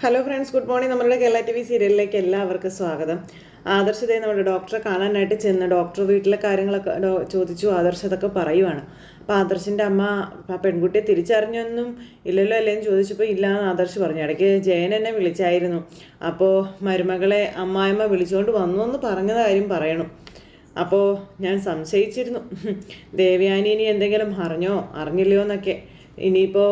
Hello friends good morning നമ്മളുടെ Kerala T V സീരിയലിലേക്ക് എല്ലാവർക്കും സ്വാഗതം. ആദർശത്തെ നമ്മുടെ ഡോക്ടറെ കാണാനായിട്ട് ചെന്ന് ഡോക്ടർ വീട്ടിലെ കാര്യങ്ങളൊക്കെ ചോദിച്ചു ആദർശ് അതൊക്കെ പറയുവാണ്. അപ്പോൾ ആദർശിന്റെ അമ്മ പെൺകുട്ടിയെ തിരിച്ചറിഞ്ഞൊന്നും ഇല്ലല്ലോ അല്ലേന്ന് ചോദിച്ചപ്പോൾ ഇല്ല എന്ന് ആദർശ് പറഞ്ഞു. ഇടയ്ക്ക് ജയൻ എന്നെ വിളിച്ചായിരുന്നു. അപ്പോൾ മരുമകളെ അമ്മായിമ്മ വിളിച്ചുകൊണ്ട് വന്നു എന്ന് പറഞ്ഞ കാര്യം പറയണം. അപ്പോൾ ഞാൻ സംശയിച്ചിരുന്നു. ദേവയാനി ഇനി എന്തെങ്കിലും അറിഞ്ഞോ? അറിഞ്ഞില്ലയോ എന്നൊക്കെ ഇനിയിപ്പോൾ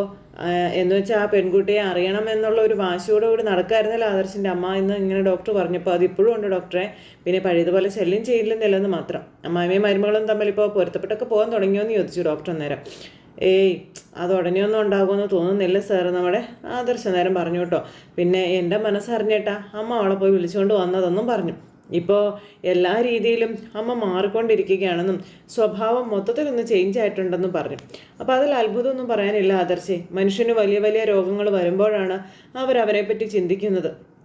എന്ന് വെച്ചാൽ ആ പെൺകുട്ടിയെ അറിയണം എന്നുള്ള ഒരു വാശിയോടെ കൂടി നടക്കായിരുന്നല്ലോ ആദർശിന്റെ അമ്മ എന്ന് ഇങ്ങനെ ഡോക്ടർ പറഞ്ഞപ്പോൾ അതിപ്പോഴും ഉണ്ട് ഡോക്ടറെ. പിന്നെ പഴയതുപോലെ ശല്യം ചെയ്യില്ലെന്നില്ലെന്ന് മാത്രം. അമ്മായിമ്മയും മരുമകളും തമ്മിൽ ഇപ്പോൾ പൊരുത്തപ്പെട്ടൊക്കെ പോകാൻ തുടങ്ങിയോ എന്ന് ചോദിച്ചു ഡോക്ടർ അന്നേരം. ഏയ് അത് ഉടനെയൊന്നും ഉണ്ടാകുമെന്ന് തോന്നുന്നില്ല സാർ നമ്മുടെ ആദർശ നേരം പറഞ്ഞു കേട്ടോ. പിന്നെ എന്റെ മനസ്സറിഞ്ഞേട്ടാ അമ്മ അവളെ പോയി വിളിച്ചുകൊണ്ട് വന്നതൊന്നും പറഞ്ഞു. ഇപ്പോൾ എല്ലാ രീതിയിലും അമ്മ മാറിക്കൊണ്ടിരിക്കുകയാണെന്നും സ്വഭാവം മൊത്തത്തിൽ ഒന്ന് ചേഞ്ച് ആയിട്ടുണ്ടെന്നും പറഞ്ഞു. അപ്പോൾ അതിൽ അത്ഭുതമൊന്നും പറയാനില്ല ആദർശി. മനുഷ്യന് വലിയ വലിയ രോഗങ്ങൾ വരുമ്പോഴാണ് അവരവരെപ്പറ്റി ചിന്തിക്കുന്നത്.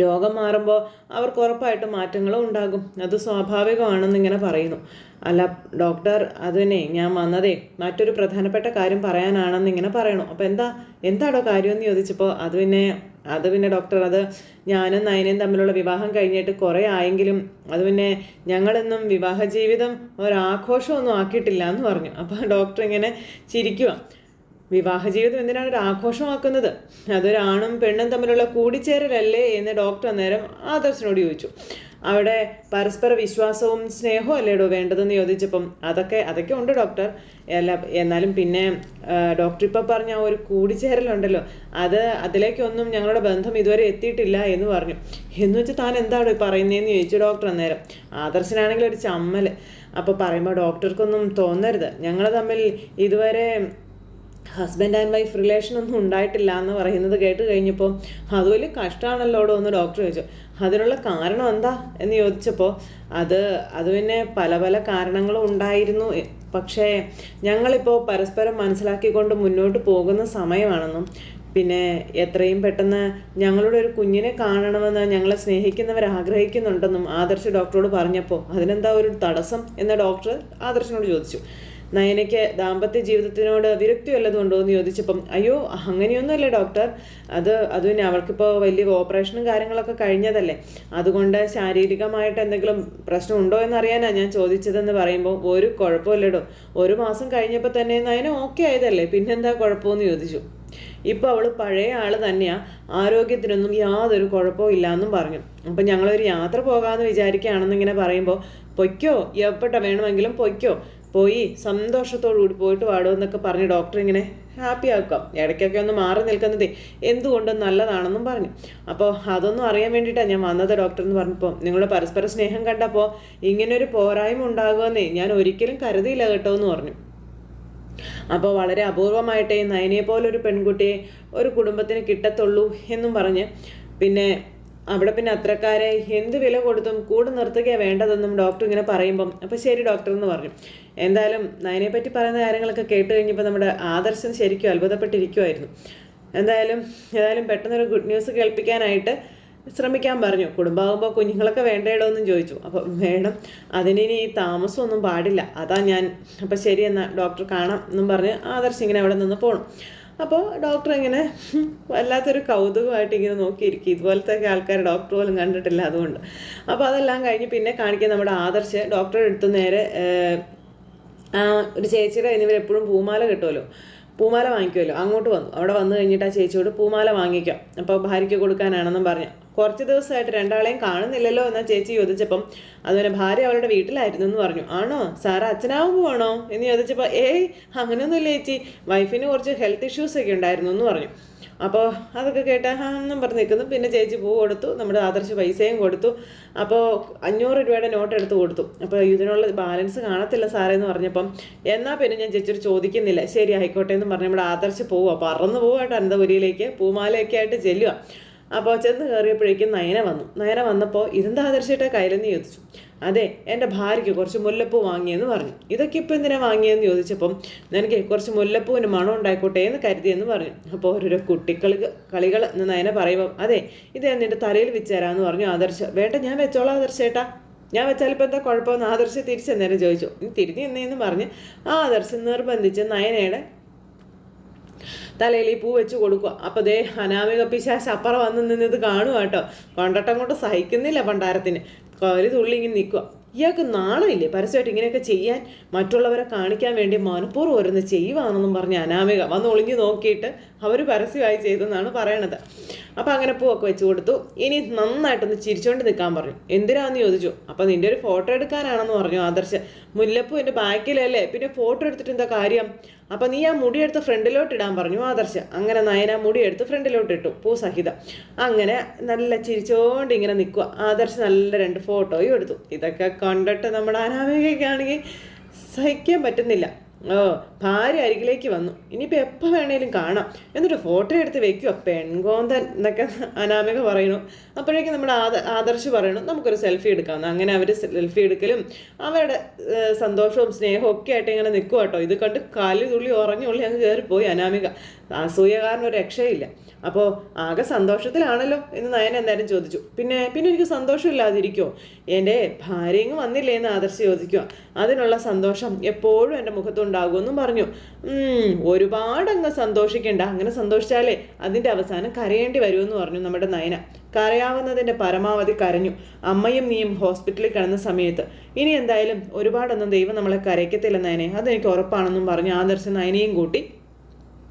രോഗം മാറുമ്പോൾ അവർക്ക് ഉറപ്പായിട്ടും മാറ്റങ്ങളും ഉണ്ടാകും. അത് സ്വാഭാവികമാണെന്ന് ഇങ്ങനെ പറയുന്നു. അല്ല ഡോക്ടർ അതിനെ ഞാൻ വന്നതേ മറ്റൊരു പ്രധാനപ്പെട്ട കാര്യം പറയാനാണെന്ന് ഇങ്ങനെ പറയണു അപ്പോൾ എന്താ എന്താടോ കാര്യമെന്ന് ചോദിച്ചപ്പോൾ അത് പിന്നെ അത് പിന്നെ ഡോക്ടർ അത് ഞാനും നയനയും തമ്മിലുള്ള വിവാഹം കഴിഞ്ഞിട്ട് കുറേ ആയെങ്കിലും അത് പിന്നെ ഞങ്ങളെന്നും വിവാഹ ജീവിതം ഒരാഘോഷമൊന്നും ആക്കിയിട്ടില്ല എന്ന് പറഞ്ഞു. അപ്പോൾ ഡോക്ടർ ഇങ്ങനെ ചിരിക്കുക വിവാഹ ജീവിതം എന്തിനാണ് ഒരു ആഘോഷമാക്കുന്നത്? അതൊരാണും പെണ്ണും തമ്മിലുള്ള കൂടിച്ചേരലല്ലേ എന്ന് ഡോക്ടർ അന്നേരം ആദർശനോട് ചോദിച്ചു. അവിടെ പരസ്പര വിശ്വാസവും സ്നേഹവും അല്ലേടോ വേണ്ടതെന്ന് ചോദിച്ചപ്പം അതൊക്കെ അതൊക്കെ ഉണ്ട് ഡോക്ടർ. അല്ല എന്നാലും പിന്നെ ഡോക്ടർ ഇപ്പം പറഞ്ഞ ഒരു കൂടിച്ചേരലുണ്ടല്ലോ അത് അതിലേക്കൊന്നും ഞങ്ങളുടെ ബന്ധം ഇതുവരെ എത്തിയിട്ടില്ല എന്ന് പറഞ്ഞു. എന്ന് വെച്ചാൽ താൻ എന്താണ് പറയുന്നതെന്ന് ചോദിച്ചു ഡോക്ടർ അന്നേരം. ആദർശനാണെങ്കിൽ ഒരു ചമ്മൽ. അപ്പോൾ പറയുമ്പോൾ ഡോക്ടർക്കൊന്നും തോന്നരുത്. ഞങ്ങൾ തമ്മിൽ ഇതുവരെ ഹസ്ബൻഡ് ആൻഡ് വൈഫ് റിലേഷൻ ഒന്നും ഉണ്ടായിട്ടില്ല എന്ന് പറയുന്നത് കേട്ട് കഴിഞ്ഞപ്പോൾ അത് വലിയ കഷ്ടമാണല്ലോടോ? എന്ന് ഡോക്ടർ ചോദിച്ചു. അതിനുള്ള കാരണം എന്താ എന്ന് ചോദിച്ചപ്പോൾ അത് അത് പിന്നെ പല പല കാരണങ്ങളും ഉണ്ടായിരുന്നു. പക്ഷേ ഞങ്ങളിപ്പോൾ പരസ്പരം മനസ്സിലാക്കിക്കൊണ്ട് മുന്നോട്ട് പോകുന്ന സമയമാണെന്നും പിന്നെ എത്രയും പെട്ടെന്ന് ഞങ്ങളുടെ ഒരു കുഞ്ഞിനെ കാണണമെന്ന് ഞങ്ങളെ സ്നേഹിക്കുന്നവർ ആഗ്രഹിക്കുന്നുണ്ടെന്നും ആദർശ് ഡോക്ടറോട് പറഞ്ഞപ്പോൾ അതിനെന്താ ഒരു തടസ്സം എന്ന് ഡോക്ടർ ആദർശിനോട് ചോദിച്ചു. നയനയ്ക്ക് ദാമ്പത്യ ജീവിതത്തിനോട് വിരക്തി വല്ലതും ഉണ്ടോ എന്ന് ചോദിച്ചപ്പം അയ്യോ അങ്ങനെയൊന്നുമല്ല ഡോക്ടർ. അത് അത് പിന്നെ അവൾക്കിപ്പോൾ വലിയ ഓപ്പറേഷനും കാര്യങ്ങളൊക്കെ കഴിഞ്ഞതല്ലേ. അതുകൊണ്ട് ശാരീരികമായിട്ട് എന്തെങ്കിലും പ്രശ്നം ഉണ്ടോ എന്നറിയാനാണ് ഞാൻ ചോദിച്ചതെന്ന് പറയുമ്പോൾ ഒരു കുഴപ്പമില്ലടോ. ഒരു മാസം കഴിഞ്ഞപ്പോൾ തന്നെ നയന ഓക്കെ ആയതല്ലേ. പിന്നെന്താ കുഴപ്പമെന്ന് ചോദിച്ചു. ഇപ്പോൾ അവൾ പഴയ ആൾ തന്നെയാണ് ആരോഗ്യത്തിനൊന്നും യാതൊരു കുഴപ്പവും ഇല്ല എന്നും പറഞ്ഞു. അപ്പം ഞങ്ങളൊരു യാത്ര പോകാമെന്ന് വിചാരിക്കുകയാണെന്ന് ഇങ്ങനെ പറയുമ്പോൾ പൊയ്ക്കോ. എപ്പോട്ട വേണമെങ്കിലും പൊയ്ക്കോ. പോയി സന്തോഷത്തോടുകൂടി പോയിട്ട് വാടുമെന്നൊക്കെ പറഞ്ഞ് ഡോക്ടർ ഇങ്ങനെ ഹാപ്പി ആക്കാം. ഇടയ്ക്കൊക്കെ ഒന്ന് മാറി നിൽക്കുന്നതേ എന്തുകൊണ്ടും നല്ലതാണെന്നും പറഞ്ഞു. അപ്പോൾ അതൊന്നും അറിയാൻ വേണ്ടിയിട്ടാണ് ഞാൻ വന്നത് ഡോക്ടർ എന്ന് പറഞ്ഞപ്പോൾ നിങ്ങളുടെ പരസ്പര സ്നേഹം കണ്ടപ്പോൾ ഇങ്ങനൊരു പോരായ്മ ഉണ്ടാകുമെന്നേ ഞാൻ ഒരിക്കലും കരുതിയില്ല കേട്ടോ എന്ന് പറഞ്ഞു. അപ്പോൾ വളരെ അപൂർവമായിട്ടേ നയനയെ പോലൊരു പെൺകുട്ടിയെ ഒരു കുടുംബത്തിന് കിട്ടത്തുള്ളൂ എന്നും പറഞ്ഞ്. പിന്നെ അവിടെ പിന്നെ അത്രക്കാരെ എന്ത് വില കൊടുത്തും കൂടെ നിർത്തുകയാണ് വേണ്ടതെന്നും ഡോക്ടർ ഇങ്ങനെ പറയുമ്പം അപ്പോൾ ശരി ഡോക്ടർ എന്ന് പറഞ്ഞു. എന്തായാലും നയനെ പറ്റി പറയുന്ന കാര്യങ്ങളൊക്കെ കേട്ട് കഴിഞ്ഞപ്പോൾ നമ്മുടെ ആദർശം ശരിക്കും അത്ഭുതപ്പെട്ടിരിക്കുമായിരുന്നു എന്തായാലും ഏതായാലും പെട്ടെന്നൊരു ഗുഡ് ന്യൂസ് കേൾപ്പിക്കാനായിട്ട് ശ്രമിക്കാൻ പറഞ്ഞു. കുടുംബമാകുമ്പോൾ കുഞ്ഞുങ്ങളൊക്കെ വേണ്ടേടോ എന്നും ചോദിച്ചു. അപ്പോൾ വേണം അതിനിനി താമസമൊന്നും പാടില്ല. അതാ ഞാൻ അപ്പോൾ ശരി എന്നാൽ ഡോക്ടർ കാണാം എന്നും പറഞ്ഞ് ആദർശ് ഇങ്ങനെ അവിടെ നിന്ന് പോകണം അപ്പോൾ ഡോക്ടർ ഇങ്ങനെ വല്ലാത്തൊരു കൗതുകമായിട്ട് ഇങ്ങനെ നോക്കിയിരിക്കും. ഇതുപോലത്തെ ആൾക്കാർ ഡോക്ടർ പോലും കണ്ടിട്ടില്ല അതുകൊണ്ട്. അപ്പോൾ അതെല്ലാം കഴിഞ്ഞ് പിന്നെ കാണിക്കാൻ നമ്മുടെ ആദർശ് ഡോക്ടറെ അടുത്ത് നേരെ ഒരു ചേച്ചിയുടെ എന്നിവർ എപ്പോഴും പൂമാല കിട്ടുമല്ലോ. പൂമാല വാങ്ങിക്കുമല്ലോ. അങ്ങോട്ട് വന്നു. അവിടെ വന്നു കഴിഞ്ഞിട്ട് ആ ചേച്ചിയോട് പൂമാല വാങ്ങിക്കാം. അപ്പോൾ ഭാര്യയ്ക്ക് കൊടുക്കാനാണെന്നും പറഞ്ഞു. കുറച്ച് ദിവസമായിട്ട് രണ്ടാളെയും കാണുന്നില്ലല്ലോ എന്നാ ചേച്ചി ചോദിച്ചപ്പം അതുപോലെ ഭാര്യ അവളുടെ വീട്ടിലായിരുന്നു എന്ന് പറഞ്ഞു. ആണോ? സാറ് അച്ഛനാവും പോവാണോ എന്ന് ചോദിച്ചപ്പോൾ ഏയ് അങ്ങനെയൊന്നുമില്ല ചേച്ചി. വൈഫിന് കുറച്ച് ഹെൽത്ത് ഇഷ്യൂസ് ഒക്കെ ഉണ്ടായിരുന്നു എന്ന് പറഞ്ഞു. അപ്പോൾ അതൊക്കെ കേട്ട എന്നും പറഞ്ഞ് നിൽക്കുന്നു പിന്നെ ചേച്ചി പൂ കൊടുത്തു. നമ്മുടെ ആദർശ പൈസയും കൊടുത്തു. അപ്പോൾ അഞ്ഞൂറ് രൂപയുടെ നോട്ട് എടുത്ത് കൊടുത്തു. അപ്പോൾ ഇതിനുള്ള ബാലൻസ് കാണത്തില്ല സാറേ എന്ന് പറഞ്ഞപ്പം എന്നാൽ പിന്നെ ഞാൻ ചേച്ചിയോട് ചോദിക്കുന്നില്ല. ശരി ആയിക്കോട്ടെ എന്ന് പറഞ്ഞ് നമ്മുടെ ആദർശ് പോവുക പറന്ന് പോവാട്ടോ അനന്തപുരിയിലേക്ക്. പൂമാലയൊക്കെ ആയിട്ട് ചെല്ലുക അപ്പോൾ ചെന്ന് കയറിയപ്പോഴേക്കും നയന വന്നു. നയന വന്നപ്പോൾ ഇതെന്താ ആദർശിയുടെ കയ്യിലെന്ന് ചോദിച്ചു. അതെ എന്റെ ഭാര്യയ്ക്ക് കുറച്ച് മുല്ലപ്പൂ വാങ്ങിയെന്ന് പറഞ്ഞു. ഇതൊക്കെ ഇപ്പോൾ എന്തിനാ വാങ്ങിയെന്ന് ചോദിച്ചപ്പം നിനക്ക് കുറച്ച് മുല്ലപ്പൂവിന് മണം ഉണ്ടായിക്കോട്ടെ എന്ന് കരുതിയെന്ന് പറഞ്ഞു. അപ്പോൾ ഓരോരോ കുട്ടിക്കളി കളികൾ എന്ന് നയന പറയുമ്പം അതെ ഇത് ഞാൻ നിന്റെ തലയിൽ വെച്ചുതരാമെന്ന് പറഞ്ഞു ആദർശ. വേട്ട ഞാൻ വെച്ചോളാം ആദർശേട്ടാ ഞാൻ വെച്ചാൽ ഇപ്പോൾ എന്താ കുഴപ്പമെന്ന് ആദർശ തിരിച്ചെന്നേരം ചോദിച്ചു. തിരിഞ്ഞു നിന്നേന്ന് പറഞ്ഞ്. ആ ആദർശം നിർബന്ധിച്ച് നയനയുടെ തലയിൽ ഈ പൂ വെച്ച് കൊടുക്കുക അപ്പോൾ ദേ അനാമിക പിശാശ് അപ്പുറം വന്ന് നിന്നത് കാണുക കേട്ടോ. കൊണ്ടട്ടം കൊണ്ട് സഹിക്കുന്നില്ല പണ്ടാരത്തിന് കരി തുള്ളി ഇങ്ങനെ നിൽക്കുക ഇയാൾക്ക് നാണമില്ലേ പരസ്യമായിട്ട് ഇങ്ങനെയൊക്കെ ചെയ്യാൻ? മറ്റുള്ളവരെ കാണിക്കാൻ വേണ്ടി മനഃപൂർവം ഓരോന്ന് ചെയ്യുവാണെന്നും പറഞ്ഞ് അനാമിക വന്ന് ഒളിഞ്ഞു നോക്കിയിട്ട് അവർ പരസ്യമായി ചെയ്തെന്നാണ് പറയണത്. അപ്പോൾ അങ്ങനെ പൂവൊക്കെ വെച്ച് കൊടുത്തു. ഇനി നന്നായിട്ടൊന്ന് ചിരിച്ചോണ്ട് നിൽക്കാൻ പറഞ്ഞു. എന്തിനാന്ന് ചോദിച്ചു. അപ്പോൾ നിന്റെ ഒരു ഫോട്ടോ എടുക്കാനാണെന്ന് പറഞ്ഞു ആദർശ്. മുല്ലപ്പൂ എന്റെ ബാക്കിലല്ലേ? പിന്നെ ഫോട്ടോ എടുത്തിട്ട് എന്താ കാര്യം? അപ്പം നീ ആ മുടി എടുത്ത് ഫ്രണ്ടിലോട്ട് ഇടാൻ പറഞ്ഞു ആദർശ്. അങ്ങനെ നയന മുടി എടുത്ത് ഫ്രണ്ടിലോട്ട് ഇട്ടു. പൂ സഹിതം. അങ്ങനെ നല്ല ചിരിച്ചോണ്ട് ഇങ്ങനെ നിൽക്കുക ആദർശ് നല്ല രണ്ട് ഫോട്ടോയും എടുത്തു. ഇതൊക്കെ കണ്ടിട്ട് നമ്മുടെ അനാമികയ്ക്കാണെങ്കിൽ സഹിക്കാൻ പറ്റുന്നില്ല. ഭാര്യ അരികിലേക്ക് വന്നു. ഇനിയിപ്പോൾ എപ്പോൾ വേണേലും കാണാം. എന്നിട്ട് ഫോട്ടോ എടുത്ത് വെക്കുക പെൺകോന്തൻ എന്നൊക്കെ അനാമിക പറയുന്നു. അപ്പോഴേക്കും നമ്മുടെ ആദ ആദർശ് പറയണു നമുക്കൊരു സെൽഫി എടുക്കാമെന്ന് അങ്ങനെ അവർ സെൽഫി എടുക്കലും അവരുടെ സന്തോഷവും സ്നേഹവും ഒക്കെ ആയിട്ട് ഇങ്ങനെ നിൽക്കുക കേട്ടോ ഇത് കണ്ട് കാലി തുള്ളി ഉറഞ്ഞുള്ളി അങ്ങ് കയറിപ്പോയി അനാമിക. അസൂയ കാരണം ഒരു രക്ഷയില്ല. അപ്പോൾ ആകെ സന്തോഷത്തിലാണല്ലോ എന്ന് നയൻ എന്തായാലും ചോദിച്ചു. പിന്നെ പിന്നെ എനിക്ക് സന്തോഷമില്ലാതിരിക്കുമോ എന്റെ ഭാര്യയും വന്നില്ലേ എന്ന് ആദർശ് ചോദിക്കുക. അതിനുള്ള സന്തോഷം എപ്പോഴും എന്റെ മുഖത്തുണ്ടാകുമെന്നും പറഞ്ഞു. ഒരുപാടങ്ങ് സന്തോഷിക്കണ്ട. അങ്ങനെ സന്തോഷിച്ചാലേ അതിന്റെ അവസാനം കരയേണ്ടി വരുമെന്ന് പറഞ്ഞു നമ്മുടെ നയന. കരയാവുന്നതിന്റെ പരമാവധി കരഞ്ഞു. അമ്മയും നീയും ഹോസ്പിറ്റലിൽ കിടന്ന സമയത്ത്. ഇനി എന്തായാലും ഒരുപാടൊന്നും ദൈവം നമ്മളെ കരയ്ക്കത്തില്ല നയനെ. അതെനിക്ക് ഉറപ്പാണെന്നും പറഞ്ഞു ആദർശ് നയനയും കൂട്ടി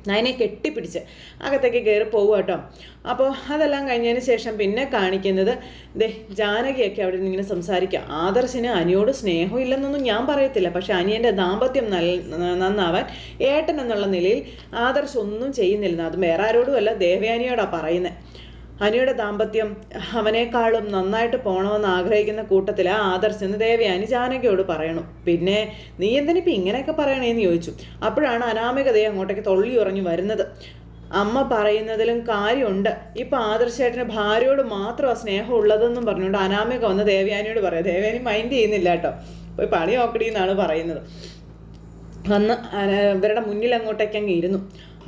നയനെ കെട്ടിപ്പിടിച്ച് അകത്തേക്ക് കയറി പോകുക കേട്ടോ. അപ്പോൾ അതെല്ലാം കഴിഞ്ഞതിന് ശേഷം പിന്നെ കാണിക്കുന്നത് ദേ ജാനകിയൊക്കെ അവിടെ നിന്ന് ഇങ്ങനെ സംസാരിക്കുക. ആദർശിന് അനിയോട് സ്നേഹം ഇല്ലെന്നൊന്നും ഞാൻ പറയത്തില്ല. പക്ഷെ അനിയന്റെ ദാമ്പത്യം നല്ല നന്നാവാൻ ഏട്ടൻ എന്നുള്ള നിലയിൽ ആദർശ് ഒന്നും ചെയ്യുന്നില്ലെന്ന് അത് വേറെ ആരോടുമല്ല ദേവയാനിയോടാണ് പറയുന്നത് അനിയുടെ ദാമ്പത്യം അവനേക്കാളും നന്നായിട്ട് പോകണമെന്ന് ആഗ്രഹിക്കുന്ന കൂട്ടത്തിൽ ആ ആദർശ് എന്ന് ദേവയാനി ജാനകിയോട് പറയണു. പിന്നെ നീ എന്തിനിപ്പോൾ ഇങ്ങനെയൊക്കെ പറയണേന്ന് ചോദിച്ചു. അപ്പോഴാണ് അനാമികതയെ അങ്ങോട്ടേക്ക് തൊള്ളി ഉറഞ്ഞു വരുന്നത്. അമ്മ പറയുന്നതിലും കാര്യമുണ്ട്. ഇപ്പൊ ആദർശേട്ടന് ഭാര്യയോട് മാത്രം സ്നേഹം ഉള്ളതെന്നും പറഞ്ഞുകൊണ്ട് അനാമിക വന്ന് ദേവയാനിയോട് പറയാം ദേവയാനി മൈൻഡ് ചെയ്യുന്നില്ല കേട്ടോ. പോയി പണി നോക്കടി എന്നാണ് പറയുന്നത്. വന്ന് ഇവരുടെ മുന്നിൽ അങ്ങോട്ടേക്ക് അങ്ങ് ഇരുന്നു.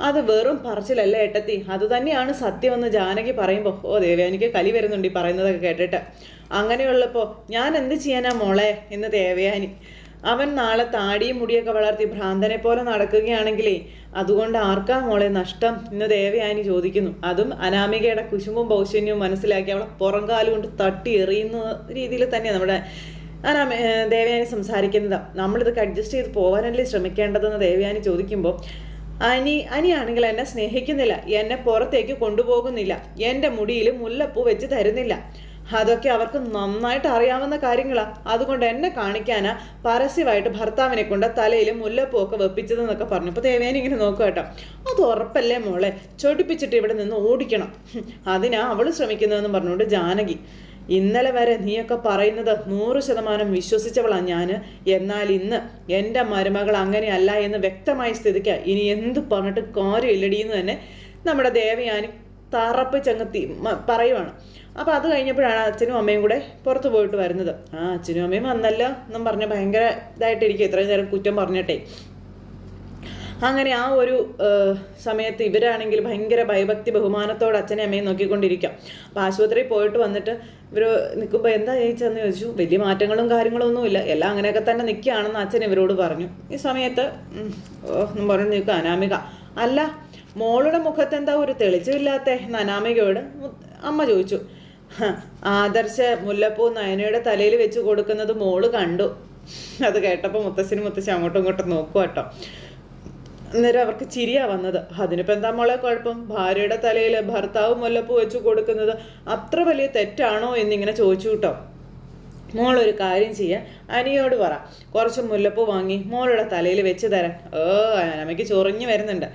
അത് വെറും പറച്ചിലല്ല ഏട്ടത്തി. അത് തന്നെയാണ് സത്യമെന്ന് ജാനകി പറയുമ്പോൾ ഓ ദേവയാനിക്ക് കലി വരുന്നുണ്ട് ഈ പറയുന്നതൊക്കെ കേട്ടിട്ട്. അങ്ങനെയുള്ളപ്പോൾ ഞാൻ എന്ത് ചെയ്യാനാ മോളെ? എന്ന് ദേവയാനി. അവൻ നാളെ താടിയും മുടിയൊക്കെ വളർത്തി ഭ്രാന്തനെ പോലെ നടക്കുകയാണെങ്കിലേ അതുകൊണ്ട് ആർക്കാ മോളെ നഷ്ടം? എന്ന് ദേവയാനി ചോദിക്കുന്നു. അതും അനാമികയുടെ കുശുമ്പും പൗശന്യവും മനസ്സിലാക്കി അവളെ പുറംകാലുകൊണ്ട് തട്ടി എറിയുന്ന രീതിയിൽ തന്നെയാണ് നമ്മുടെ അനാമ ദേവയാനി സംസാരിക്കുന്നത്. നമ്മളിതൊക്കെ അഡ്ജസ്റ്റ് ചെയ്ത് പോകാനല്ലേ ശ്രമിക്കേണ്ടതെന്ന് ദേവയാനി ചോദിക്കുമ്പോൾ അനി അനിയാണെങ്കിൽ എന്നെ സ്നേഹിക്കുന്നില്ല. എന്നെ പുറത്തേക്ക് കൊണ്ടുപോകുന്നില്ല. എന്റെ മുടിയിൽ മുല്ലപ്പൂ വെച്ച് തരുന്നില്ല. അതൊക്കെ അവർക്ക് നന്നായിട്ട് അറിയാവുന്ന കാര്യങ്ങളാണ് അതുകൊണ്ട് എന്നെ കാണിക്കാനാ പരസ്യമായിട്ട് ഭർത്താവിനെ കൊണ്ട് തലയിൽ മുല്ലപ്പൂ ഒക്കെ വെപ്പിച്ചതെന്നൊക്കെ പറഞ്ഞു അപ്പോൾ ദേവേനെ ഇങ്ങനെ നോക്കുക കേട്ടോ. അത് ഉറപ്പല്ലേ മോളെ? ചൊടിപ്പിച്ചിട്ട് ഇവിടെ നിന്ന് ഓടിക്കണം. അതിനാ അവൾ ശ്രമിക്കുന്നതെന്ന് പറഞ്ഞുകൊണ്ട് ജാനകി. ഇന്നലെ വരെ നീയൊക്കെ പറയുന്നത് നൂറ് ശതമാനം വിശ്വസിച്ചവളാണ് ഞാൻ എന്നാൽ ഇന്ന് എന്റെ മരുമകൾ അങ്ങനെയല്ല എന്ന് വ്യക്തമായ സ്ഥിതിക്ക് ഇനി എന്ത് പറഞ്ഞിട്ട് കാര്യമില്ലടി എന്ന് തന്നെ നമ്മുടെ ദേവയാനി തറപ്പിച്ചങ്ങ് ചങ്ങത്തി പറയുവാണ്. അപ്പോൾ അത് കഴിഞ്ഞപ്പോഴാണ് അച്ഛനും അമ്മയും കൂടെ പുറത്തു പോയിട്ട് വരുന്നത്. ആ അച്ഛനും അമ്മയും വന്നല്ലോ എന്നും പറഞ്ഞ് ഭയങ്കര ഇതായിട്ടിരിക്കും. ഇത്രയും നേരം കുറ്റം പറഞ്ഞിട്ടേ. അങ്ങനെ ആ ഒരു സമയത്ത് ഇവരാണെങ്കിൽ ഭയങ്കര ഭയഭക്തി ബഹുമാനത്തോടെ അച്ഛനെ അമ്മയും നോക്കിക്കൊണ്ടിരിക്കാം. അപ്പോൾ ആശുപത്രിയിൽ പോയിട്ട് വന്നിട്ട് ഇവർ നിൽക്കുമ്പോൾ എന്താ ചോദിച്ചതെന്ന് ചോദിച്ചു വലിയ മാറ്റങ്ങളും കാര്യങ്ങളും ഒന്നുമില്ല എല്ലാം അങ്ങനെയൊക്കെ തന്നെ നിൽക്കുകയാണെന്ന് അച്ഛൻ ഇവരോട് പറഞ്ഞു. ഈ സമയത്ത് പറഞ്ഞു നിൽക്കുക അനാമിക. അല്ല മോളുടെ മുഖത്ത് എന്താ ഒരു തെളിച്ചമില്ലാത്ത എന്ന് അനാമികയോട് അമ്മ ചോദിച്ചു. ആദർശ മുല്ലപ്പൂ നയനയുടെ തലയിൽ വെച്ച് കൊടുക്കുന്നത് മോൾ കണ്ടു. അത് കേട്ടപ്പോൾ മുത്തശ്ശനും മുത്തശ്ശി അങ്ങോട്ടും ഇങ്ങോട്ടും നോക്കുക കേട്ടോ അന്നേരം അവർക്ക് ചിരിയാ വന്നത്. അതിനിപ്പോൾ എന്താ മോളെ കുഴപ്പം? ഭാര്യയുടെ തലയിൽ ഭർത്താവ് മുല്ലപ്പൂ വെച്ച് കൊടുക്കുന്നത് അത്ര വലിയ തെറ്റാണോ എന്നിങ്ങനെ ചോദിച്ചു കേട്ടോ. മോളൊരു കാര്യം ചെയ്യാൻ അനിയോട് പറ. കുറച്ച് മുല്ലപ്പൂ വാങ്ങി മോളുടെ തലയിൽ വെച്ച് തരാൻ. ഓ അനമ്മയ്ക്ക് ചൊറിഞ്ഞു വരുന്നുണ്ട്.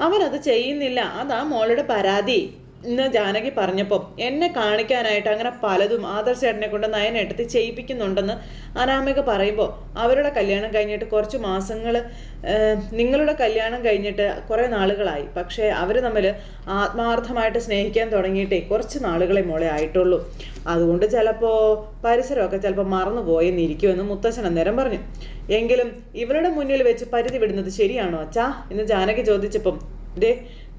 അവനത് ചെയ്യുന്നില്ല. അതാ മോളുടെ പരാതി. ഇന്ന് ജാനകി പറഞ്ഞപ്പോൾ എന്നെ കാണിക്കാനായിട്ട് അങ്ങനെ പലതും ആദർശ ചേട്ടനെ കൊണ്ട് നയനെടുത്ത് ചെയ്യിപ്പിക്കുന്നുണ്ടെന്ന് അനാമിക പറയുമ്പോൾ അവരുടെ കല്യാണം കഴിഞ്ഞിട്ട് കുറച്ച് മാസങ്ങൾ നിങ്ങളുടെ കല്യാണം കഴിഞ്ഞിട്ട് കുറേ നാളുകളായി. പക്ഷേ അവർ തമ്മിൽ ആത്മാർത്ഥമായിട്ട് സ്നേഹിക്കാൻ തുടങ്ങിയിട്ടേ കുറച്ച് നാളുകളെ മോളെ ആയിട്ടുള്ളൂ. അതുകൊണ്ട് ചിലപ്പോൾ പരിസരമൊക്കെ ചിലപ്പോൾ മറന്നു പോയെന്നിരിക്കുമെന്ന് മുത്തശ്ശൻ അന്നേരം പറഞ്ഞു. എങ്കിലും ഇവരുടെ മുന്നിൽ വെച്ച് പരിധി വിടുന്നത് ശരിയാണോ അച്ഛാ? എന്ന് ജാനകി ചോദിച്ചപ്പം ദേ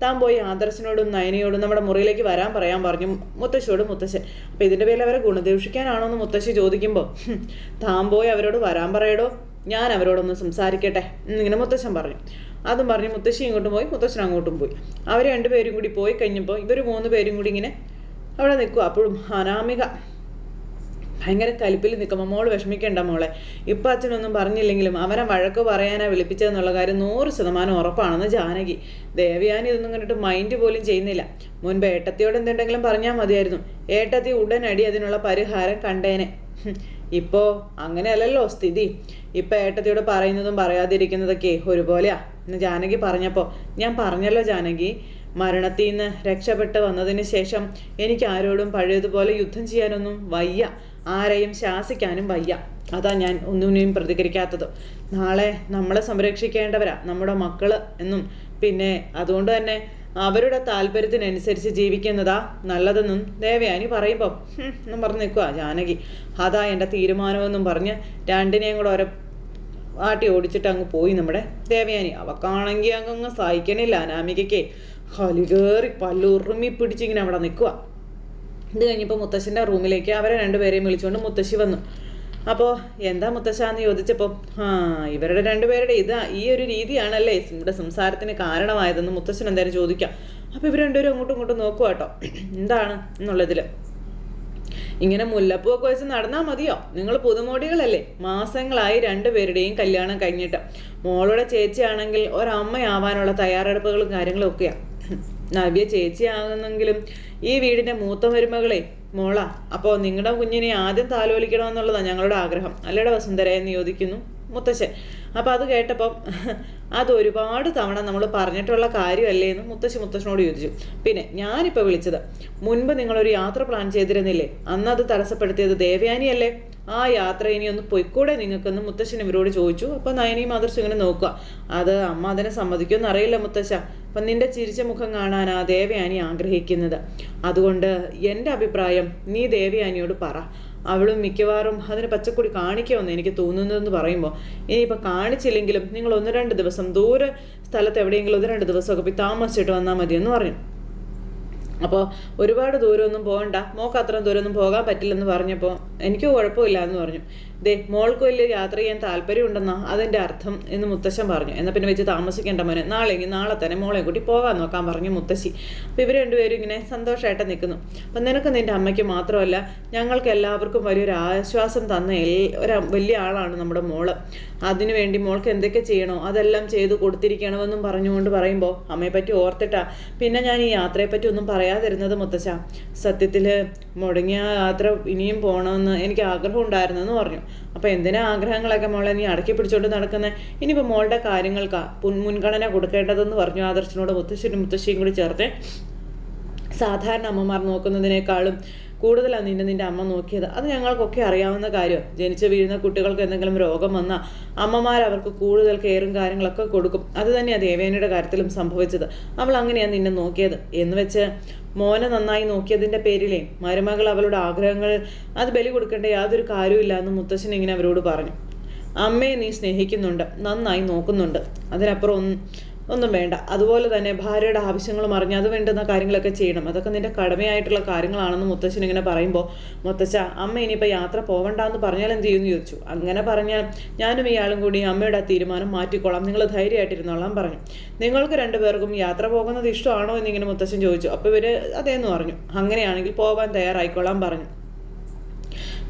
താൻ പോയി ആദർശനോടും നയനയോടും നമ്മുടെ മുറിയിലേക്ക് വരാൻ പറയാൻ പറഞ്ഞു. മുത്തശ്ശിയോട് മുത്തശ്ശൻ അപ്പം ഇതിന്റെ പേരിൽ അവരെ ഗുണദൂഷിക്കാനാണോ എന്ന് മുത്തശ്ശി ചോദിക്കുമ്പോൾ "ഹും, താൻ പോയി അവരോട് വരാൻ പറയടോ ഞാൻ അവരോടൊന്ന് സംസാരിക്കട്ടെ എന്നിങ്ങനെ മുത്തശ്ശൻ പറഞ്ഞു. അതും പറഞ്ഞ് മുത്തശ്ശി ഇങ്ങോട്ടും പോയി മുത്തശ്ശൻ അങ്ങോട്ടും പോയി. അവർ രണ്ടുപേരും കൂടി പോയി കഴിഞ്ഞപ്പോൾ ഇവർ മൂന്ന് പേരും കൂടി ഇങ്ങനെ അവിടെ നിൽക്കുക അപ്പോഴും അനാമിക ഭയങ്കര കലിപ്പിൽ നിൽക്കുമ്പോൾ മോൾ വിഷമിക്കേണ്ട മോളെ. ഇപ്പം അച്ഛനൊന്നും പറഞ്ഞില്ലെങ്കിലും അവനെ വഴക്ക് പറയാനാ വിളിപ്പിച്ചതെന്നുള്ള കാര്യം നൂറ് ശതമാനം ഉറപ്പാണെന്ന് ജാനകി. ദേവയാനി ഇതൊന്നും കണ്ടിട്ട് മൈൻഡ് പോലും ചെയ്യുന്നില്ല. മുൻപ് ഏട്ടത്തിയോട് എന്തുണ്ടെങ്കിലും പറഞ്ഞാൽ മതിയായിരുന്നു. ഏട്ടത്തി ഉടനടി അതിനുള്ള പരിഹാരം കണ്ടേനെ. ഇപ്പോൾ ഇപ്പോ അങ്ങനെയല്ലല്ലോ സ്ഥിതി. ഇപ്പൊ ഏട്ടത്തിയോട് പറയുന്നതും പറയാതിരിക്കുന്നതൊക്കെ ഒരുപോലെയാ. എന്ന് ജാനകി പറഞ്ഞപ്പോൾ ഞാൻ പറഞ്ഞല്ലോ ജാനകി. മരണത്തിൽ നിന്ന് രക്ഷപ്പെട്ട് വന്നതിന് ശേഷം എനിക്ക് ആരോടും പഴയതുപോലെ യുദ്ധം ചെയ്യാനൊന്നും വയ്യ. ആരെയും ശാസിക്കാനും വയ്യ. അതാ ഞാൻ ഒന്നിനെയും പ്രതികരിക്കാത്തത്. നാളെ നമ്മളെ സംരക്ഷിക്കേണ്ടവരാ നമ്മുടെ മക്കൾ എന്നും. പിന്നെ അതുകൊണ്ട് തന്നെ അവരുടെ താല്പര്യത്തിനനുസരിച്ച് ജീവിക്കുന്നതാ നല്ലതെന്നും ദേവയാനി പറയുമ്പോൾ എന്നും പറഞ്ഞു നിൽക്കുക ജാനകി. അതാ എന്റെ തീരുമാനമെന്നും പറഞ്ഞ് രണ്ടിനെയും കൂടെ ഓരോ ആട്ടി ഓടിച്ചിട്ട് അങ്ങ് പോയി നമ്മുടെ ദേവയാനി. അവക്കാണെങ്കിൽ അങ്ങ് സഹിക്കണില്ല അനാമികയ്ക്ക്. കലികേറി പല്ലുറുമി പിടിച്ചിങ്ങനെ അവിടെ നിൽക്കുക ഇത് കഴിഞ്ഞപ്പോൾ മുത്തശ്ശന്റെ റൂമിലേക്ക് അവരെ രണ്ടുപേരെയും വിളിച്ചുകൊണ്ട് മുത്തശ്ശി വന്നു. അപ്പോൾ എന്താ മുത്തശ്ശാന്ന് ചോദിച്ചപ്പോൾ ആ ഇവരുടെ രണ്ടുപേരുടെ ഇതാ ഈ ഒരു രീതിയാണല്ലേ ഇവിടെ സംസാരത്തിന് കാരണമായതെന്ന് മുത്തശ്ശൻ എന്തായാലും ചോദിക്കാം. അപ്പോൾ ഇവർ രണ്ടുപേരും അങ്ങോട്ടും ഇങ്ങോട്ടും നോക്കുക കേട്ടോ എന്താണ് എന്നുള്ളതിൽ ഇങ്ങനെ മുല്ലപ്പൂവൊക്കെ വെച്ച് നടന്നാൽ മതിയോ? നിങ്ങൾ പുതുമോടികളല്ലേ? മാസങ്ങളായി രണ്ടുപേരുടെയും കല്യാണം കഴിഞ്ഞിട്ട്. മോളുടെ ചേച്ചിയാണെങ്കിൽ ഒരമ്മയാവാനുള്ള തയ്യാറെടുപ്പുകളും കാര്യങ്ങളും ഒക്കെയാണ് നവ്യ ചേച്ചിയാകുന്നെങ്കിലും ഈ വീടിന്റെ മൂത്ത മരുമകളെ മോള അപ്പോൾ നിങ്ങളുടെ കുഞ്ഞിനെ ആദ്യം താലോലിക്കണമെന്നുള്ളതാണ് ഞങ്ങളുടെ ആഗ്രഹം. അല്ലേടെ വസുന്ധര എന്ന് ചോദിക്കുന്നു മുത്തശ്ശൻ. അപ്പോൾ അത് കേട്ടപ്പം അത് ഒരുപാട് തവണ നമ്മൾ പറഞ്ഞിട്ടുള്ള കാര്യമല്ലേ എന്ന് മുത്തശ്ശി മുത്തശ്ശനോട് ചോദിച്ചു. പിന്നെ ഞാനിപ്പോൾ വിളിച്ചത് മുൻപ് നിങ്ങളൊരു യാത്ര പ്ലാൻ ചെയ്തിരുന്നില്ലേ? അന്ന് അത് തടസ്സപ്പെടുത്തിയത് ദേവയാനിയല്ലേ? ആ യാത്ര ഇനി ഒന്ന് പൊയ്ക്കൂടെ? നിങ്ങൾക്കെന്ന് മുത്തശ്ശൻ ഇവരോട് ചോദിച്ചു. അപ്പോൾ നയനിയും ആദർശം ഇങ്ങനെ നോക്കുക. അത് അമ്മ അതിനെ സമ്മതിക്കുമെന്ന് അറിയില്ല മുത്തശ്ശ. അപ്പം നിന്റെ ചിരിച്ച മുഖം കാണാനാ ദേവയാനി ആഗ്രഹിക്കുന്നത്. അതുകൊണ്ട് എന്റെ അഭിപ്രായം നീ ദേവയാനിയോട് പറ. അവളും മിക്കവാറും അതിന് പച്ചക്കൊടി കാണിക്കുമെന്ന് എനിക്ക് തോന്നുന്നതെന്ന് പറയുമ്പോൾ ഇനിയിപ്പോൾ കാണിച്ചില്ലെങ്കിലും നിങ്ങൾ ഒന്ന് രണ്ട് ദിവസം ദൂരെ സ്ഥലത്ത് എവിടെയെങ്കിലും ഒന്ന് രണ്ട് ദിവസമൊക്കെ പോയി താമസിച്ചിട്ട് വന്നാൽ മതിയെന്ന് പറഞ്ഞു. അപ്പോൾ ഒരുപാട് ദൂരമൊന്നും പോകണ്ട. മോക്ക് അത്രയും ദൂരമൊന്നും പോകാൻ പറ്റില്ലെന്ന് പറഞ്ഞപ്പോൾ എനിക്ക് കുഴപ്പമില്ല എന്ന് പറഞ്ഞു. ദേ മോൾക്ക് വലിയ യാത്ര ചെയ്യാൻ താല്പര്യമുണ്ടെന്നാ അതിന്റെ അർത്ഥം എന്ന് മുത്തശ്ശൻ പറഞ്ഞു. എന്നാൽ പിന്നെ വെച്ച് താമസിക്കേണ്ട മോനെ. നാളെങ്കിൽ നാളെ തന്നെ മോളെ കൂട്ടി പോകാൻ നോക്കാൻ പറഞ്ഞു മുത്തശ്ശി. അപ്പോൾ ഇവർ രണ്ടുപേരും ഇങ്ങനെ സന്തോഷമായിട്ട് നിൽക്കുന്നു അപ്പം നിനക്ക് നിന്റെ അമ്മയ്ക്ക് മാത്രമല്ല ഞങ്ങൾക്ക് എല്ലാവർക്കും വലിയൊരു ആശ്വാസം തന്ന ഒരു വലിയ ആളാണ് നമ്മുടെ മോൾ. അതിനുവേണ്ടി മോൾക്ക് എന്തൊക്കെ ചെയ്യണോ അതെല്ലാം ചെയ്ത് കൊടുത്തിരിക്കണമെന്നും പറഞ്ഞുകൊണ്ട് പറയുമ്പോൾ അമ്മയെ പറ്റി ഓർത്തിട്ടാ പിന്നെ ഞാൻ ഈ യാത്രയെപ്പറ്റി ഒന്നും പറയാതിരുന്നത് മുത്തശ്ശ. സത്യത്തിൽ മുടങ്ങിയ യാത്ര ഇനിയും പോകണമെന്ന് എനിക്ക് ആഗ്രഹം ഉണ്ടായിരുന്നെന്ന് പറഞ്ഞു. അപ്പോൾ എന്തിനാ ആഗ്രഹങ്ങളൊക്കെ മോളെ നീ അടക്കി പിടിച്ചോണ്ട് നടക്കുന്നത് ഇനിയിപ്പോൾ മോളുടെ കാര്യങ്ങൾക്കാ മുൻഗണന കൊടുക്കേണ്ടതെന്ന് പറഞ്ഞു ആദർശനോട് മുത്തശ്ശനും മുത്തശ്ശിയും കൂടി ചേർത്ത് സാധാരണ അമ്മമാർ നോക്കുന്നതിനേക്കാളും കൂടുതലാണ് നിന്നെ നിന്റെ അമ്മ നോക്കിയത്. അത് ഞങ്ങൾക്കൊക്കെ അറിയാവുന്ന കാര്യം. ജനിച്ചു വീഴുന്ന കുട്ടികൾക്ക് എന്തെങ്കിലും രോഗം വന്നാൽ അമ്മമാർ അവർക്ക് കൂടുതൽ കെയറും കാര്യങ്ങളൊക്കെ കൊടുക്കും. അത് തന്നെയാണ് ദേവേനയുടെ കാര്യത്തിലും സംഭവിച്ചത്. അവൾ അങ്ങനെയാണ് നിന്നെ നോക്കിയത്. എന്ന് വെച്ച് മോനെ നന്നായി നോക്കിയതിന്റെ പേരിലേ മരുമകൾ അവളുടെ ആഗ്രഹങ്ങൾ അത് ബലി കൊടുക്കേണ്ട യാതൊരു കാര്യമില്ല എന്ന് മുത്തശ്ശൻ ഇങ്ങനെ അവരോട് പറഞ്ഞു. അമ്മയെ നീ സ്നേഹിക്കുന്നുണ്ട്. നന്നായി നോക്കുന്നുണ്ട്. അതിനപ്പുറം ഒന്നും വേണ്ട. അതുപോലെ തന്നെ ഭാര്യയുടെ ആവശ്യങ്ങളും അറിഞ്ഞ് അത് വേണ്ടുന്ന കാര്യങ്ങളൊക്കെ ചെയ്യണം. അതൊക്കെ നിന്റെ കടമയായിട്ടുള്ള കാര്യങ്ങളാണെന്ന് മുത്തശ്ശൻ ഇങ്ങനെ പറയുമ്പോൾ മുത്തശ്ശ അമ്മ ഇനിയിപ്പോൾ യാത്ര പോവണ്ട എന്ന് പറഞ്ഞാൽ എന്ത് ചെയ്യുമെന്ന് ചോദിച്ചു. അങ്ങനെ പറഞ്ഞാൽ ഞാനും ഇയാളും കൂടി അമ്മയുടെ തീരുമാനം മാറ്റിക്കോളാം. നിങ്ങൾ ധൈര്യമായിട്ടിരുന്നോളാം പറഞ്ഞു. നിങ്ങൾക്ക് രണ്ടുപേർക്കും യാത്ര പോകുന്നത് ഇഷ്ടമാണോ? എന്നിങ്ങനെ മുത്തശ്ശൻ ചോദിച്ചു. അപ്പോൾ ഇവർ അതേന്ന് പറഞ്ഞു. അങ്ങനെയാണെങ്കിൽ പോകാൻ തയ്യാറായിക്കോളാം പറഞ്ഞു.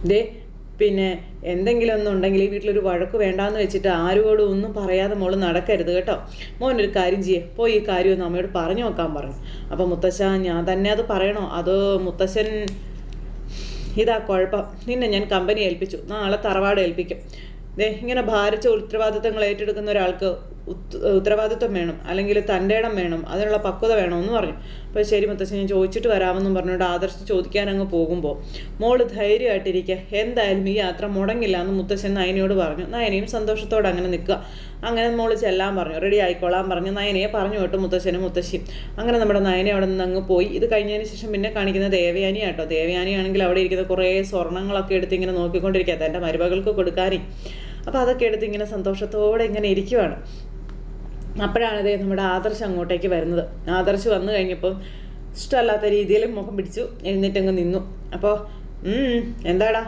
ദേ പിന്നെ എന്തെങ്കിലും ഒന്നും ഉണ്ടെങ്കിൽ ഈ വീട്ടിലൊരു വഴക്ക് വേണ്ടാന്ന് വെച്ചിട്ട് ആരോടും ഒന്നും പറയാതെ മോൾ നടക്കരുത് കേട്ടോ. മോനൊരു കാര്യം ചെയ്യേ. പോയി ഈ കാര്യം ഒന്ന് അമ്മയോട് പറഞ്ഞു നോക്കാൻ പറഞ്ഞു അപ്പം മുത്തശ്ശ ഞാൻ തന്നെ അത് പറയണോ? അതോ മുത്തശ്ശൻ ഇതാ കുഴപ്പം. നിന്നെ ഞാൻ കമ്പനി ഏൽപ്പിച്ചു. നാളെ തറവാട് ഏൽപ്പിക്കും. ദേ ഇങ്ങനെ ഭാരിച്ച ഉത്തരവാദിത്തങ്ങൾ ഏറ്റെടുക്കുന്ന ഒരാൾക്ക് ഉത്തരവാദിത്വം വേണം അല്ലെങ്കിൽ തന്റെ ഇടം വേണം അതിനുള്ള പക്വത വേണമെന്ന് പറഞ്ഞു. അപ്പോൾ ശരി മുത്തശ്ശൻ ഞാൻ ചോദിച്ചിട്ട് വരാമെന്നും പറഞ്ഞുകൊണ്ട് ആദർശ് ചോദിക്കാൻ അങ്ങ് പോകുമ്പോൾ മോൾ ധൈര്യമായിട്ടിരിക്കുക എന്തായാലും ഈ യാത്ര മുടങ്ങില്ല എന്ന് മുത്തശ്ശൻ നയനയോട് പറഞ്ഞു. നയനയും സന്തോഷത്തോടെ അങ്ങനെ നിൽക്കുക. അങ്ങനെ മോൾ ചെല്ലാൻ പറഞ്ഞു. റെഡി ആയിക്കോളാൻ പറഞ്ഞു. നയനയെ പറഞ്ഞു കേട്ടോ മുത്തശ്ശനും മുത്തശ്ശിയും അങ്ങനെ നമ്മുടെ നയന അവിടെ നിന്ന് അങ്ങ് പോയി. ഇത് കഴിഞ്ഞതിന് ശേഷം പിന്നെ കാണിക്കുന്ന ദേവയാനി കേട്ടോ ദേവയാനിയാണെങ്കിൽ അവിടെ ഇരിക്കുന്ന കുറേ സ്വർണങ്ങളൊക്കെ എടുത്ത് ഇങ്ങനെ നോക്കിക്കൊണ്ടിരിക്കുക. എന്റെ മരുമകൾക്ക് കൊടുക്കാനേ. അപ്പോൾ അതൊക്കെ എടുത്ത് ഇങ്ങനെ സന്തോഷത്തോടെ ഇങ്ങനെ ഇരിക്കുവാണ്. അപ്പോഴാണ് അദ്ദേഹം നമ്മുടെ ആദർശ് അങ്ങോട്ടേക്ക് വരുന്നത്. ആദർശ് വന്നു കഴിഞ്ഞപ്പം ഇഷ്ടമല്ലാത്ത രീതിയിൽ മുഖം പിടിച്ചു എഴുന്നേറ്റങ്ങ് നിന്നു. അപ്പോൾ എന്താടാ?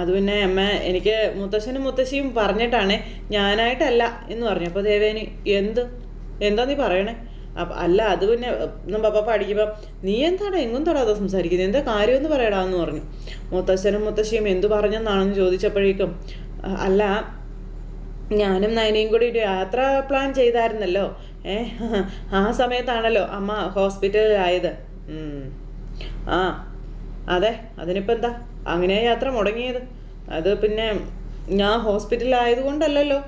അത് പിന്നെ അമ്മ എനിക്ക് മുത്തശ്ശനും മുത്തശ്ശിയും പറഞ്ഞിട്ടാണ് ഞാനായിട്ടല്ല എന്ന് പറഞ്ഞു. അപ്പോൾ ദേവേനി എന്ത്? എന്താ നീ പറയണേ? അപ്പം അല്ല അത് പിന്നെ പപ്പ പഠിക്കുമ്പോൾ നീ എന്താണ് എങ്ങും തൊടാതെ സംസാരിക്കുന്നത് എന്താ കാര്യമെന്ന് പറയടാന്ന് പറഞ്ഞു. മുത്തശ്ശനും മുത്തശ്ശിയും എന്തു പറഞ്ഞെന്നാണെന്ന് ചോദിച്ചപ്പോഴേക്കും അല്ല ഞാനും നയനയും കൂടി ഒരു യാത്ര പ്ലാൻ ചെയ്തായിരുന്നല്ലോ ഏ ആ സമയത്താണല്ലോ അമ്മ ഹോസ്പിറ്റലിലായത്. ആ അതെ അതിനിപ്പോൾ എന്താ അങ്ങനെ യാത്ര മുടങ്ങിയത് അത് പിന്നെ ഞാൻ ഹോസ്പിറ്റലിലായതുകൊണ്ടല്ലല്ലോ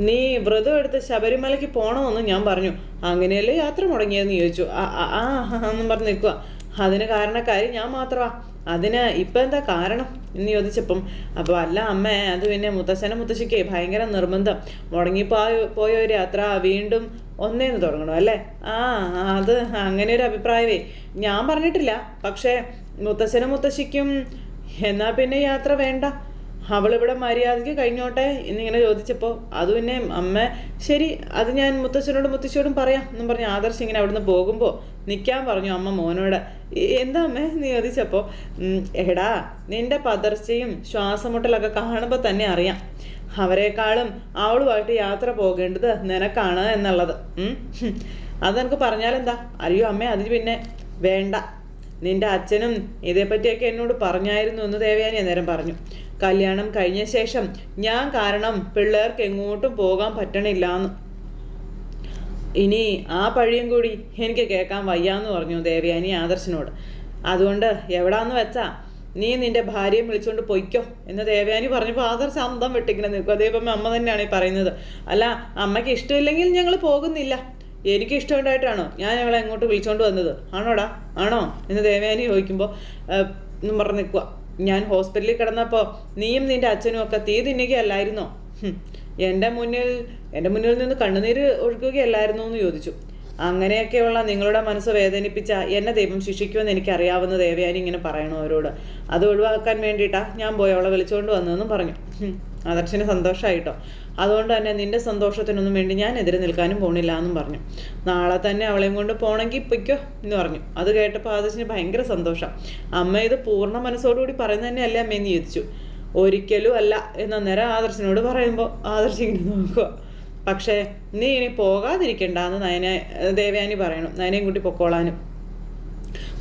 നീ വ്രതം എടുത്ത് ശബരിമലയ്ക്ക് പോകണമെന്ന് ഞാൻ പറഞ്ഞു അങ്ങനെയല്ലേ യാത്ര മുടങ്ങിയതെന്ന് ചോദിച്ചു ആ ആ, എന്നും പറഞ്ഞ് നിൽക്കുക അതിന് കാരണക്കാരി ഞാൻ മാത്രമാ അതിന് ഇപ്പം എന്താ കാരണം എന്ന് ചോദിച്ചപ്പം അപ്പോൾ അല്ല അമ്മ അത് പിന്നെ മുത്തശ്ശനും മുത്തശ്ശിക്ക് ഭയങ്കര നിർബന്ധം. മുടങ്ങിപ്പോയ പോയ ഒരു യാത്ര വീണ്ടും ഒന്നേന്ന് തുടങ്ങണം അല്ലേ? ആ അത് അങ്ങനെ ഒരു അഭിപ്രായമേ. ഞാൻ പറഞ്ഞിട്ടില്ല പക്ഷേ മുത്തശ്ശനും മുത്തശ്ശിക്കും എന്നാൽ പിന്നെ യാത്ര വേണ്ട. അവളിവിടെ മര്യാദയ്ക്ക് കഴിഞ്ഞോട്ടെ എന്നിങ്ങനെ ചോദിച്ചപ്പോൾ അത് പിന്നെ അമ്മ ശരി അത് ഞാൻ മുത്തശ്ശനോടും മുത്തശ്ശിയോടും പറയാം എന്നും പറഞ്ഞ് ആദർശ് ഇങ്ങനെ അവിടുന്ന് പോകുമ്പോൾ നിൽക്കാൻ പറഞ്ഞു അമ്മ മോനോട്. "എ- എന്താ അമ്മേ നീ ചോദിച്ചപ്പോൾ എടാ നിന്റെ പതർച്ചയും ശ്വാസമുട്ടലൊക്കെ കാണുമ്പോൾ തന്നെ അറിയാം. അവരെക്കാളും അവളുമായിട്ട് യാത്ര പോകേണ്ടത് നിനക്കാണ് എന്നുള്ളത്. ഉം. അതെനിക്ക് പറഞ്ഞാലെന്താ? അറിയോ അമ്മേ അതിന് പിന്നെ വേണ്ട. നിന്റെ അച്ഛനും ഇതേപ്പറ്റിയൊക്കെ എന്നോട് പറഞ്ഞായിരുന്നു എന്ന് ദേവയാനി അന്നേരം പറഞ്ഞു. കല്യാണം കഴിഞ്ഞ ശേഷം ഞാൻ കാരണം പിള്ളേർക്ക് എങ്ങോട്ടും പോകാൻ പറ്റണില്ലാന്ന്. ഇനി ആ പഴിയും കൂടി എനിക്ക് കേൾക്കാൻ വയ്യാന്ന് പറഞ്ഞു ദേവയാനി ആദർശനോട്. അതുകൊണ്ട് എവിടാന്ന് വെച്ചാ നീ നിന്റെ ഭാര്യയെ വിളിച്ചുകൊണ്ട് പൊയ്ക്കോ എന്ന് ദേവയാനി പറഞ്ഞപ്പോൾ ആദർശ് അന്തം വെട്ടിങ്ങനെ നിൽക്കും. അതേപോലെ അമ്മ തന്നെയാണ് ഈ പറയുന്നത്. അല്ല അമ്മയ്ക്ക് ഇഷ്ടമില്ലെങ്കിൽ ഞങ്ങൾ പോകുന്നില്ല. എനിക്ക് ഇഷ്ടമുണ്ടായിട്ടാണോ ഞാൻ ഞങ്ങളെ എങ്ങോട്ട് വിളിച്ചോണ്ട് വന്നത്? ആണോടാ? ആണോ? എന്ന് ദേവയാനി ചോദിക്കുമ്പോൾ പറഞ്ഞ് നിൽക്കുക ഞാൻ ഹോസ്പിറ്റലിൽ കിടന്നപ്പോൾ നീയും നിന്റെ അച്ഛനും ഒക്കെ തീ തിന്നുകയല്ലായിരുന്നോ. എന്റെ മുന്നിൽ എന്റെ മുന്നിൽ നിന്ന് കണ്ണുനീര് ഒഴുകുകയല്ലായിരുന്നു എന്ന് ചോദിച്ചു. അങ്ങനെയൊക്കെയുള്ള നിങ്ങളുടെ മനസ്സ് വേദനിപ്പിച്ച എന്നെ ദൈവം ശിക്ഷിക്കുമെന്ന് എനിക്കറിയാവുന്ന ദേവയാനി ഇങ്ങനെ പറയണു അവരോട്. അത് ഒഴിവാക്കാൻ വേണ്ടിയിട്ടാണ് ഞാൻ പോയി അവളെ വിളിച്ചുകൊണ്ട് വന്നതെന്നും പറഞ്ഞു. ആദർശന് സന്തോഷമായിട്ടോ അതുകൊണ്ട് തന്നെ നിന്റെ സന്തോഷത്തിനൊന്നും വേണ്ടി ഞാൻ എതിരെ നിൽക്കാനും പോണില്ല എന്നും പറഞ്ഞു. നാളെ തന്നെ അവളെയും കൊണ്ട് പോണെങ്കിൽ പൊയ്ക്കോ എന്ന് പറഞ്ഞു. അത് കേട്ടപ്പോൾ ആദർശന് ഭയങ്കര സന്തോഷം. അമ്മ ഇത് പൂർണ മനസ്സോടുകൂടി പറയുന്നത് തന്നെയല്ലേ അമ്മയെന്ന് ചോദിച്ചു. ഒരിക്കലും അല്ല എന്നന്നേരം ആദർശനോട് പറയുമ്പോൾ ആദർശ് ഇങ്ങനെ നോക്കുക. പക്ഷേ നീ ഇനി പോകാതിരിക്കണ്ട എന്ന് നയന ദേവയാനി പറയണം നയനയും കൂട്ടി പൊക്കോളാനും.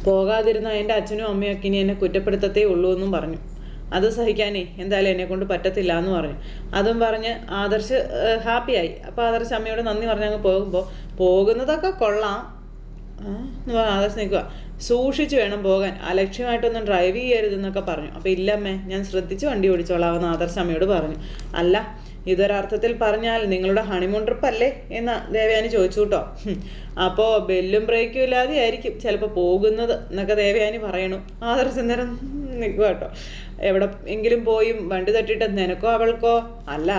പോകാതിരുന്ന എന്റെ അച്ഛനും അമ്മയൊക്കെ ഇനി എന്നെ കുറ്റപ്പെടുത്തത്തേ ഉള്ളൂ എന്നും പറഞ്ഞു. അത് സഹിക്കാനേ എന്തായാലും എന്നെ കൊണ്ട് പറ്റത്തില്ല എന്ന് പറഞ്ഞു. അതും പറഞ്ഞ് ആദർശ് ഹാപ്പിയായി. അപ്പോൾ ആദർശ് അമ്മയോട് നന്ദി പറഞ്ഞങ്ങ് പോകുമ്പോൾ പോകുന്നതൊക്കെ കൊള്ളാം. എന്ന് പറഞ്ഞാൽ ആദർശ് നിൽക്കുക സൂക്ഷിച്ച് വേണം പോകാൻ. അലക്ഷ്യമായിട്ടൊന്നും ഡ്രൈവ് ചെയ്യരുതെന്നൊക്കെ പറഞ്ഞു. അപ്പോൾ ഇല്ലമ്മേ ഞാൻ ശ്രദ്ധിച്ച് വണ്ടി ഓടിച്ചോളാമെന്ന് ആദർശ് അമ്മയോട് പറഞ്ഞു. അല്ല ഇതൊരർത്ഥത്തിൽ പറഞ്ഞാൽ നിങ്ങളുടെ ഹണിമൂൺ ട്രിപ്പ് അല്ലേ എന്ന് ദേവയാനി ചോദിച്ചു കേട്ടോ. അപ്പോൾ ബെല്ലും ബ്രേക്കും ഇല്ലാതെ ആയിരിക്കും ചിലപ്പോൾ പോകുന്നത് എന്നൊക്കെ ദേവയാനി പറയണു. ആദർശ് നേരം നിൽക്കുക കേട്ടോ. എവിടെ എങ്കിലും പോയും വണ്ടി തട്ടിയിട്ട് നിനക്കോ അവൾക്കോ? അല്ല.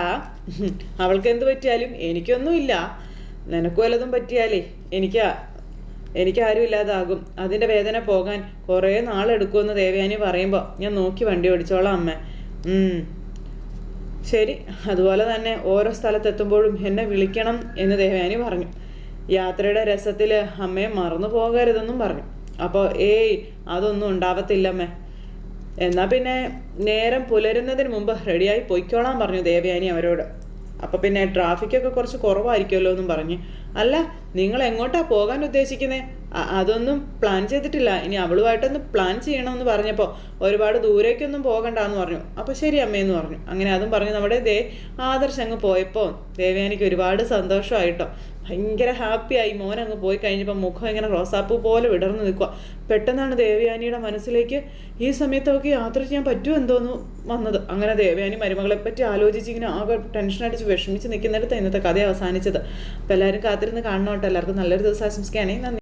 അവൾക്ക് എന്ത് പറ്റിയാലും എനിക്കൊന്നുമില്ല. നിനക്ക് വല്ലതും പറ്റിയാലേ എനിക്ക് എനിക്ക് ആരും ഇല്ലാതാകും അതിന്റെ വേദന പോകാൻ കുറേ നാളെടുക്കുമെന്ന് ദേവയാനി പറയുമ്പോൾ ഞാൻ നോക്കി വണ്ടി ഓടിച്ചോളാം അമ്മ. ശരി അതുപോലെ തന്നെ ഓരോ സ്ഥലത്തെത്തുമ്പോഴും എന്നെ വിളിക്കണം എന്ന് ദേവയാനി പറഞ്ഞു. യാത്രയുടെ രസത്തിൽ അമ്മയെ മറന്നു പോകരുതെന്നും പറഞ്ഞു. അപ്പോൾ ഏയ് അതൊന്നും ഉണ്ടാവത്തില്ലമ്മേ എന്നാൽ പിന്നെ നേരം പുലരുന്നതിന് മുമ്പ് റെഡിയായി പൊയ്ക്കോളാൻ പറഞ്ഞു ദേവയാനി അവരോട്. അപ്പോൾ പിന്നെ ട്രാഫിക്കൊക്കെ കുറച്ച് കുറവായിരിക്കുമല്ലോ എന്നും പറഞ്ഞ്. അല്ല നിങ്ങൾ എങ്ങോട്ടാ പോകാൻ ഉദ്ദേശിക്കുന്നത് അതൊന്നും പ്ലാൻ ചെയ്തിട്ടില്ല. ഇനി അവളുമായിട്ടൊന്ന് പ്ലാൻ ചെയ്യണമെന്ന് പറഞ്ഞപ്പോൾ ഒരുപാട് ദൂരേക്കൊന്നും പോകണ്ടെന്ന് പറഞ്ഞു. അപ്പോൾ ശരി അമ്മയെന്ന് പറഞ്ഞു. അങ്ങനെ അതും പറഞ്ഞു. നമ്മുടെ ദേ ആദർശ് അങ്ങ് പോയപ്പോൾ ദേവയാനിക്ക് ഒരുപാട് സന്തോഷമായിട്ടോ. ഭയങ്കര ഹാപ്പിയായി മോൻ അങ്ങ് പോയി കഴിഞ്ഞപ്പോൾ മുഖം ഇങ്ങനെ റോസാപ്പ് പോലെ വിടർന്ന് നിൽക്കുക പെട്ടെന്നാണ് ദേവയാനിയുടെ മനസ്സിലേക്ക് ഈ സമയത്തൊക്കെ യാത്ര ചെയ്യാൻ പറ്റുമോ എന്തോന്ന് വന്നത്. അങ്ങനെ ദേവയാനി മരുമകളെ പറ്റി ആലോചിച്ച് ഇങ്ങനെ ആകെ ടെൻഷൻ അടിച്ച് വിഷമിച്ച് നിൽക്കുന്നിടത്ത് ഇന്നത്തെ കഥ അവസാനിച്ചത്. അപ്പോൾ എല്ലാവരും കാത്തിരുന്ന് കാണണം കേട്ടോ എല്ലാവർക്കും നല്ലൊരു ദിവസം ആശംസിക്കുകയാണെങ്കിൽ നന്ദി.